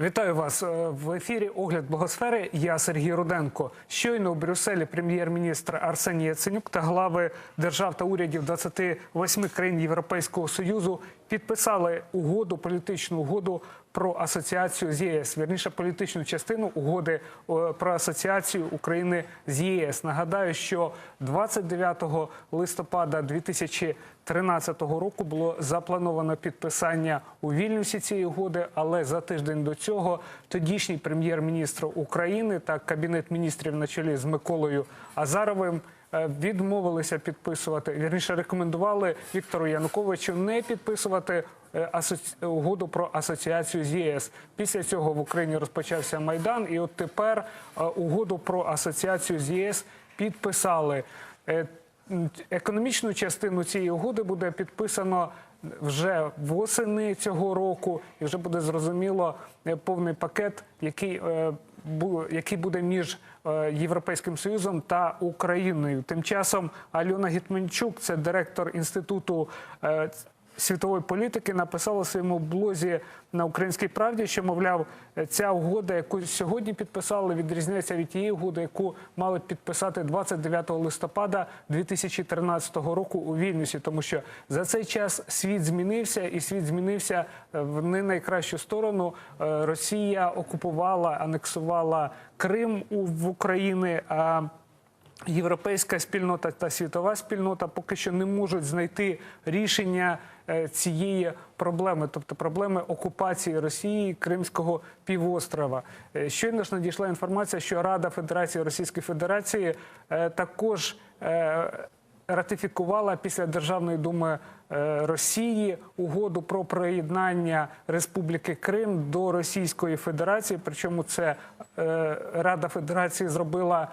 Вітаю вас Е, в ефірі. Огляд благосфери. Я Сергій Руденко. Щойно у Брюсселі прем'єр-міністр Арсеній Яценюк та глави держав та урядів 28 країн Європейського союзу підписали угоду, політичну угоду про асоціацію з ЄС. Вірніше політичну частину угоди е, про асоціацію України з ЄС. Нагадаю, що 29 листопада 2013 року було заплановано підписання у Вільнюсі цієї угоди, але за тиждень до цього тодішній прем'єр-міністр України та кабінет міністрів на чолі з Миколою Азаровим відмовилися підписувати. Вірніше рекомендували Віктору Януковичу не підписувати е, угоду про асоціацію з ЄС. Після цього в Україні розпочався майдан, і от тепер е, угоду про асоціацію з ЄС підписали. Е, Економічну частину цієї угоди буде підписано вже восени цього року, і вже буде зрозуміло е, повний пакет, який, е, який буде між е, Європейським Союзом та Україною. Тим часом Альона Гітменчук, це директор інституту. Світової політики написала в своєму блозі на українській правді, що мовляв, ця угода, яку сьогодні підписали, відрізняється від тієї угоди, яку мали підписати 29 листопада 2013 року у Вільнюсі, тому що за цей час світ змінився, і світ змінився в не найкращу сторону. Е, Росія окупувала, анексувала Крим в Україні. А Європейська спільнота та світова спільнота поки що не можуть знайти рішення е, цієї проблеми, тобто проблеми окупації Росії Кримського півострова. Е, Щойно ж надійшла інформація, що Рада Федерації Російської Федерації е, також ратифікувала після Державної думи Росії угоду про приєднання Республіки Крим до Російської Федерації. Причому це Рада Федерації зробила.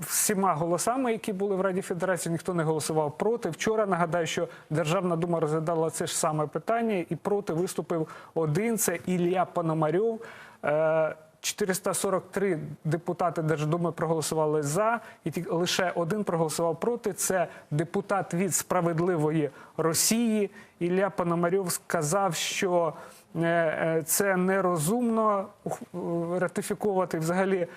Е, всіма голосами, які були в Раді Федерації, ніхто не голосував проти. Вчора нагадаю, що Державна дума розглядала це ж саме питання, і проти виступив один. Це Ілля Пономарьов. Е, 443 депутати Держдуми проголосували за, і ті- лише один проголосував проти. Це депутат від справедливої Росії. Ілля Пономарьов сказав, що е, е, це нерозумно е, ратифіковувати взагалі е, е,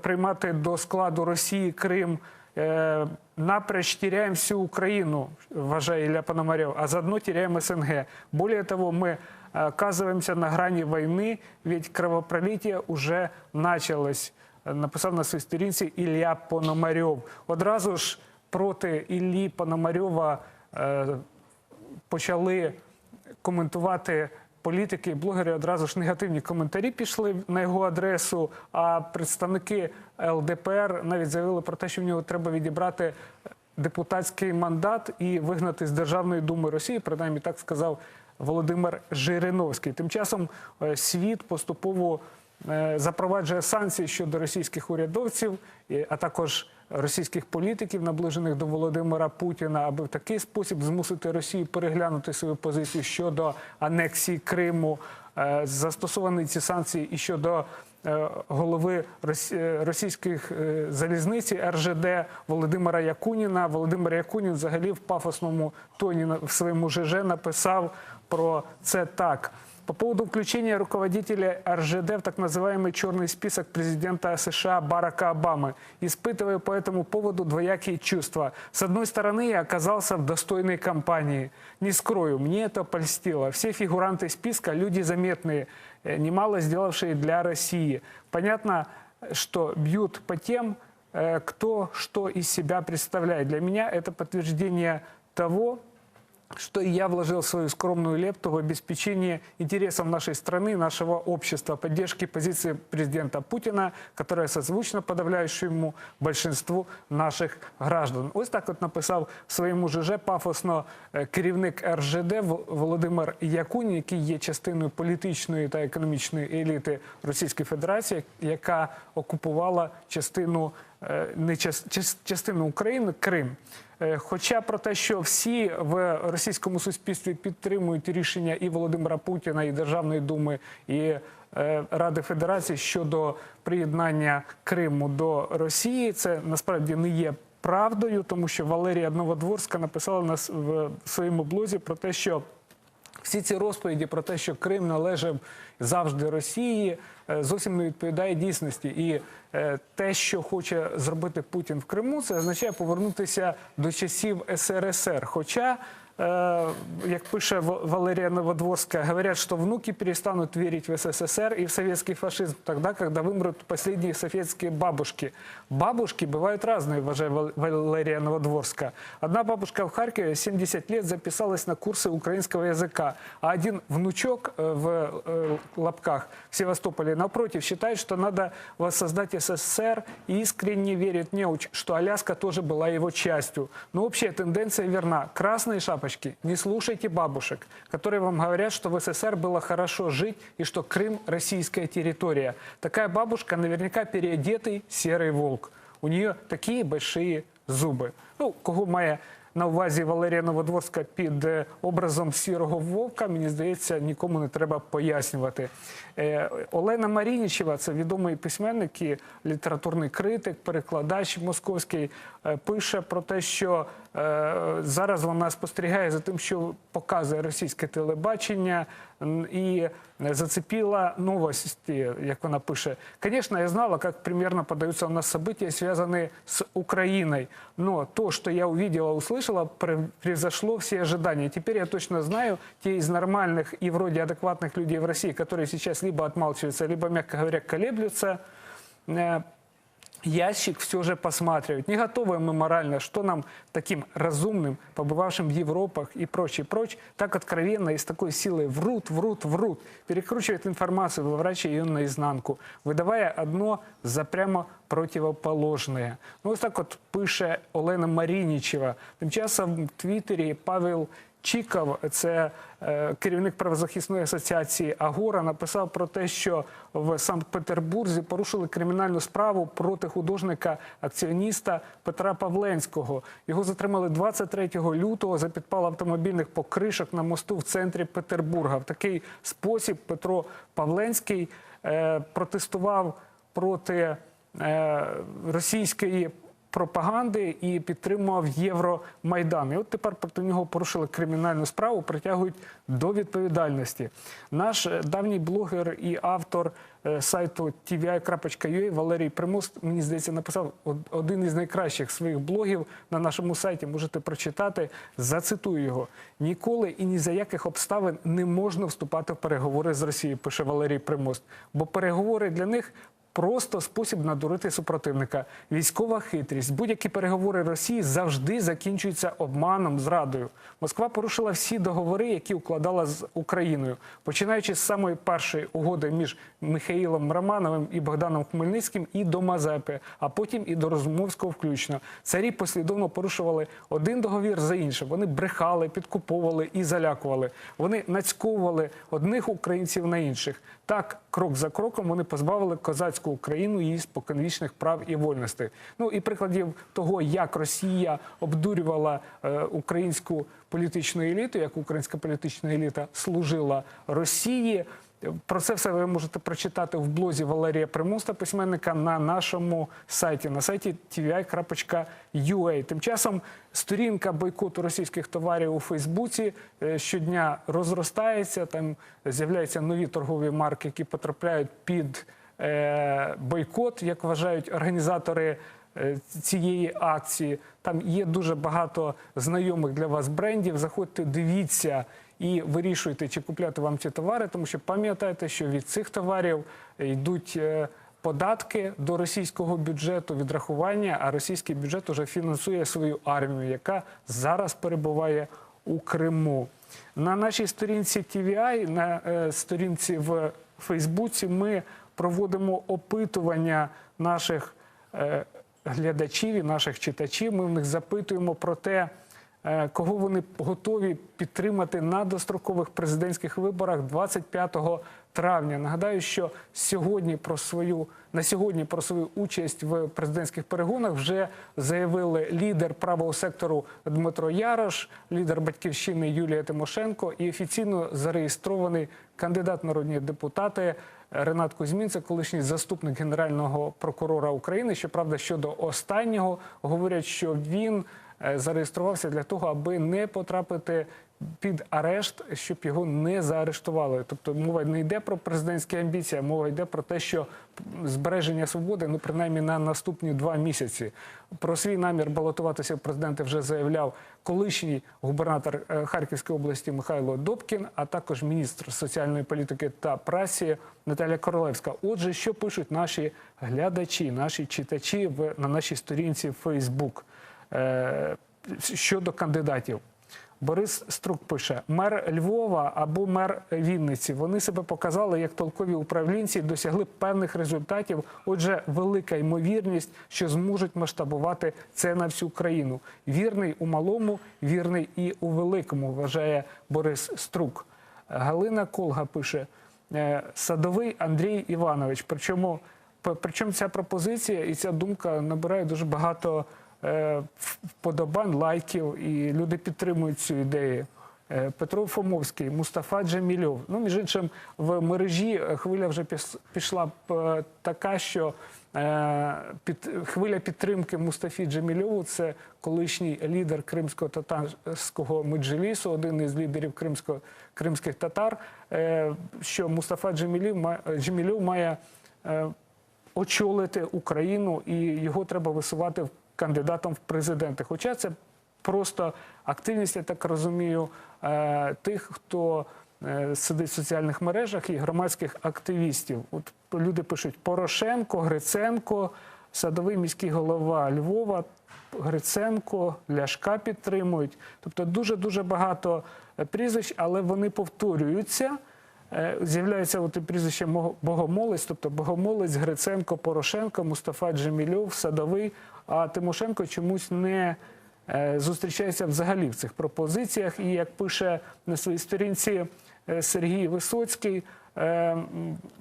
приймати до складу Росії Крим. Е, Напрочь теряем всю Украину, вважає Илья Пономарев, а заодно теряем СНГ. Более того, мы э, оказываемся на грани войны, ведь кровопролитие уже началось, Е, написав на своїй сторінці Ілля Пономарьов. Одразу ж проти Іллі Пономарьова е, почали коментувати політики і блогери одразу ж негативні коментарі пішли на його адресу. А представники ЛДПР навіть заявили про те, що в нього треба відібрати депутатський мандат і вигнати з Державної думи Росії. Принаймні так сказав Володимир Жириновський. Тим часом е, світ поступово е, запроваджує санкції щодо російських урядовців, а також російських політиків, наближених до Володимира Путіна, аби в такий спосіб змусити Росію переглянути свою позицію щодо анексії Криму. Е, Застосовані ці санкції і щодо е, голови е, російських залізниці РЖД Володимира Якуніна. Володимир Якунін взагалі в пафосному тоні в своєму ЖЖ написав про це так. По поводу включения руководителя РЖД в так называемый черный список президента США Барака Обамы, испытываю по этому поводу двоякие чувства. С одной стороны, я оказался в достойной компании. Не скрою, мне это польстило. Все фигуранты списка – люди заметные, э, немало сделавшие для России. Понятно, что бьют по тем, э, кто что из себя представляет. Для меня это подтверждение того, что я вложил свою скромную лепту в обеспечение интересов нашей страны, нашего общества, поддержки позиции президента Путина, которая созвучна подавляющему большинству наших граждан. Ось так от написав своєму ЖЖ пафосно е, керівник РЖД Володимир Якунін, який є частиною політичної та економічної еліти Російської Федерації, яка окупувала частину не час- час- частину України Крим. Е, Хоча про те, що всі в російському суспільстві підтримують рішення і Володимира Путіна, і Державної думи, і е, Ради Федерації щодо приєднання Криму до Росії, це насправді не є правдою, тому що Валерія Новодворська написала на с- в своєму блозі про те, що Всі ці розповіді про те, що Крим належав завжди Росії, е, зовсім не відповідає дійсності. І е, те, що хоче зробити Путін в Криму, це означає повернутися до часів СРСР. Хоча, е, як пише В- Валерія Новодворська, говорять, що внуки перестануть вірити в СССР і в совєтський фашизм тоді, коли вимруть останні совєтські бабушки. Бабушки бывают разные, вважає Вал- Валерія Новодворська. Одна бабушка в Харькове 70 лет записалась на курсы украинского языка, а один внучок э, в э, лапках в Севастополе напротив считает, что надо воссоздать СССР и искренне верит неуч, что Аляска тоже была его частью. Но общая тенденция верна. Красные шапочки, не слушайте бабушек, которые вам говорят, что в СССР было хорошо жить и что Крым – российская территория. Такая бабушка наверняка переодетый серый волк. У нее такие большие зуби. Ну, кого має на увазі Валерія Новодворська під е, образом сірого вовка, мені здається, нікому не треба пояснювати. Е, Олена Марінічева, це відомий письменник і літературний критик, перекладач московський, е, пише про те, що зараз вона спостерігає за тим, що показує російське телебачення м, і зацепила новости, як вона пише. Конечно, я знала, как примерно подаются у нас события, связанные с Украиной. Но то, что я увидела, услышала, пре- превзошло все ожидания. Теперь я точно знаю, те из нормальных и вроде адекватных людей в России, которые сейчас либо отмалчиваются, либо, мягко говоря, колеблются, э, ящик все же посматривают. Не готовы мы морально, что нам таким разумным, побывавшим в Европах и прочее, прочь, так откровенно и с такой силой врут, врут, врут, перекручивают информацию, выворачивая ее наизнанку, выдавая одно за прямо противоположне. Ну, ось так от пише Олена Марінічева. Тим часом в Твіттері Павел Чіков, це е, керівник правозахисної асоціації Агора, написав про те, що в Санкт-Петербурзі порушили кримінальну справу проти художника-акціоніста Петра Павленського. Його затримали 23 лютого за підпал автомобільних покришок на мосту в центрі Петербурга. В такий спосіб Петро Павленський е, протестував проти е, російської пропаганди і підтримував Євромайдан. І от тепер проти нього порушили кримінальну справу, притягують до відповідальності. Наш е, давній блогер і автор е, сайту tvi.ua Валерій Примуст, мені здається, написав один із найкращих своїх блогів на нашому сайті. Можете прочитати. Зацитую його: ніколи і ні за яких обставин не можна вступати в переговори з Росією, пише Валерій Примуст. Бо переговори для них Просто спосіб надурити супротивника. Військова хитрість. Будь-які переговори Росії завжди закінчуються обманом, зрадою. Москва порушила всі договори, які укладала з Україною, починаючи з самої першої угоди між Михаїлом Романовим і Богданом Хмельницьким і до Мазепи, а потім і до Розумовського включно. Царі послідовно порушували один договір за іншим. Вони брехали, підкуповували і залякували. Вони нацьковували одних українців на інших. Так, крок за кроком вони позбавили козацьку Україну її споконвічних прав і вольностей. Ну і прикладів того, як Росія обдурювала е, українську політичну еліту, як українська політична еліта служила Росії. Про це все ви можете прочитати в блозі Валерія Примуста, письменника, на нашому сайті, на сайті tvi.ua. Тим часом сторінка бойкоту російських товарів у Фейсбуці е, щодня розростається. Там з'являються нові торгові марки, які потрапляють під бойкот, як вважають організатори е, цієї акції. Там є дуже багато знайомих для вас брендів. Заходьте, дивіться і вирішуйте, чи купляти вам ці товари, тому що пам'ятайте, що від цих товарів йдуть. е, Податки до російського бюджету, відрахування, а російський бюджет уже фінансує свою армію, яка зараз перебуває у Криму. На нашій сторінці TVI, на е, сторінці в Фейсбуці, ми проводимо опитування наших е, глядачів і наших читачів. Ми в них запитуємо про те, е, кого вони готові підтримати на дострокових президентських виборах 25 травня. Нагадаю, що сьогодні про свою на сьогодні про свою участь в президентських перегонах вже заявили лідер правого сектору Дмитро Ярош, лідер батьківщини Юлія Тимошенко і офіційно зареєстрований кандидат народні депутати Ренат Кузьмін, це колишній заступник генерального прокурора України. Щоправда, щодо останнього говорять, що він зареєструвався для того, аби не потрапити під арешт, щоб його не заарештували. Тобто мова не йде про президентські амбіції, а мова йде про те, що збереження свободи, ну принаймні на наступні два місяці. Про свій намір балотуватися в президенти вже заявляв колишній губернатор е, Харківської області Михайло Добкін, а також міністр соціальної політики та праці Наталя Королевська. Отже, що пишуть наші глядачі, наші читачі в на нашій сторінці в Фейсбук е, щодо кандидатів. Борис Струк пише: мер Львова або мер Вінниці. Вони себе показали як толкові управлінці, досягли певних результатів. Отже, велика ймовірність, що зможуть масштабувати це на всю країну. Вірний у малому, вірний і у великому, вважає Борис Струк. Галина Колга пише: е, садовий Андрій Іванович. Причому, причому ця пропозиція і ця думка набирає дуже багато е, вподобань, лайків, і люди підтримують цю ідею. Е, Петро Фомовський, Мустафа Джамільов. Ну, між іншим, в мережі е, хвиля вже пішла е, така, що е, під, хвиля підтримки Мустафі Джамільову це колишній лідер кримського татарського меджлісу, один із лідерів кримського, кримських татар, е, що Мустафа Джамілів, ма- має е, очолити Україну і його треба висувати кандидатом в президенти. Хоча це просто активність, я так розумію, е, тих, хто е, сидить в соціальних мережах і громадських активістів. От люди пишуть Порошенко, Гриценко, садовий міський голова Львова, Гриценко, Ляшка підтримують. Тобто дуже дуже багато е, прізвищ, але вони повторюються. Е, З'являється от прізвище Богомолець, тобто Богомолець, Гриценко, Порошенко, Мустафа Джемільов, Садовий. А Тимошенко чомусь не е, зустрічається взагалі в цих пропозиціях. І як пише на своїй сторінці е, Сергій Висоцький,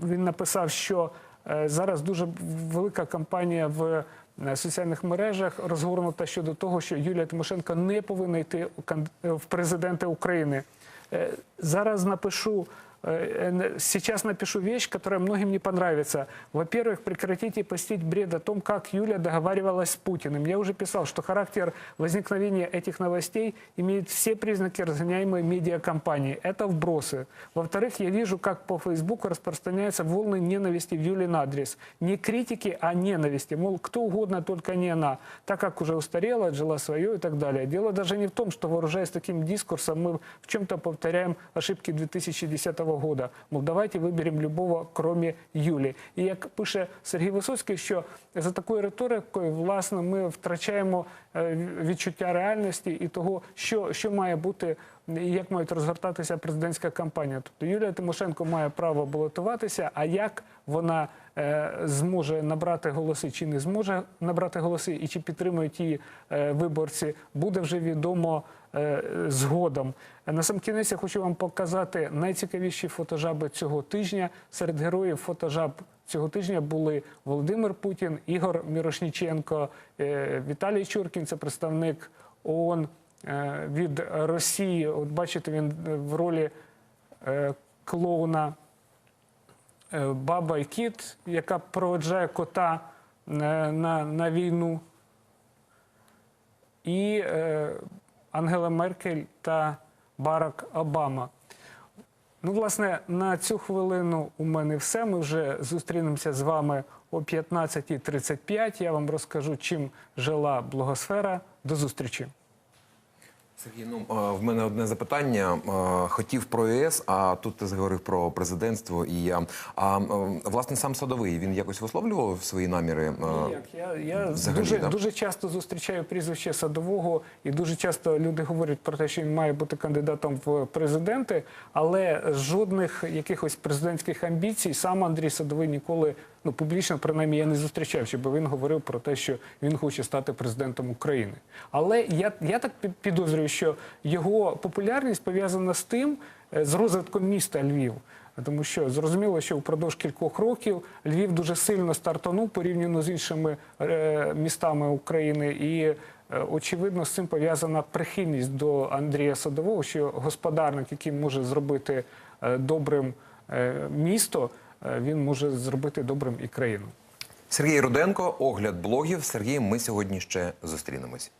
він написав, що зараз дуже велика кампанія в соціальних мережах розгорнута щодо того, що Юлія Тимошенко не повинна йти в президенти України. Зараз напишу, сейчас напишу вещь, которая многим не понравится. Во-первых, прекратите постить бред о том, как Юля договаривалась с Путиным. Я уже писал, что характер возникновения этих новостей имеет все признаки разгоняемой медиакомпании. Это вбросы. Во-вторых, я вижу, как по Фейсбуку распространяются волны ненависти в Юлин адрес. Не критики, а ненависти. Мол, кто угодно, только не она. Так как уже устарела, отжила свое и так далее. Дело даже не в том, что вооружаясь таким дискурсом, мы в чем-то повторяем ошибки 2010 года. Мол, давайте виберемо любого, кроме Юлі. І як пише Сергій Висоцький, що за такою риторикою, власне, ми втрачаємо е, відчуття реальності і того, що, що має бути як має розгортатися президентська кампанія. Тобто Юлія Тимошенко має право балотуватися, а як вона е, зможе набрати голоси чи не зможе набрати голоси, і чи підтримують її е, виборці, буде вже відомо е, згодом. На сам кінець я хочу вам показати найцікавіші фотожаби цього тижня. Серед героїв фотожаб цього тижня були Володимир Путін, Ігор Мірошніченко, е, Віталій Чуркін, це представник ООН від Росії. От бачите, він е, в ролі е, клоуна е, Баба і Кіт, яка проведжає кота е, на, на війну. І е, Ангела Меркель та Барак Обама. Ну, власне, на цю хвилину у мене все. Ми вже зустрінемося з вами о 15.35. Я вам розкажу, чим жила блогосфера. До зустрічі. Сергій, ну е, в мене одне запитання. Е, Хотів про ЄС, а тут ти заговорив про президентство. І я а е, власне сам садовий він якось висловлював свої наміри. е, Як я, я Взагалі, дуже, да. дуже часто зустрічаю прізвище садового, і дуже часто люди говорять про те, що він має бути кандидатом в президенти, але жодних якихось президентських амбіцій сам Андрій Садовий ніколи ну публічно, принаймні, я не зустрічав, щоб він говорив про те, що він хоче стати президентом України. Але я, я так під- підозрюю, що його популярність пов'язана з тим, е, з розвитком міста Львів. Тому що зрозуміло, що впродовж кількох років Львів дуже сильно стартанув порівняно з іншими е, містами України, і е, очевидно з цим пов'язана прихильність до Андрія Садового, що господарник, який може зробити добрим місто, він може зробити добрим і країну. Сергій Руденко, огляд блогів. Сергій, ми сьогодні ще зустрінемось.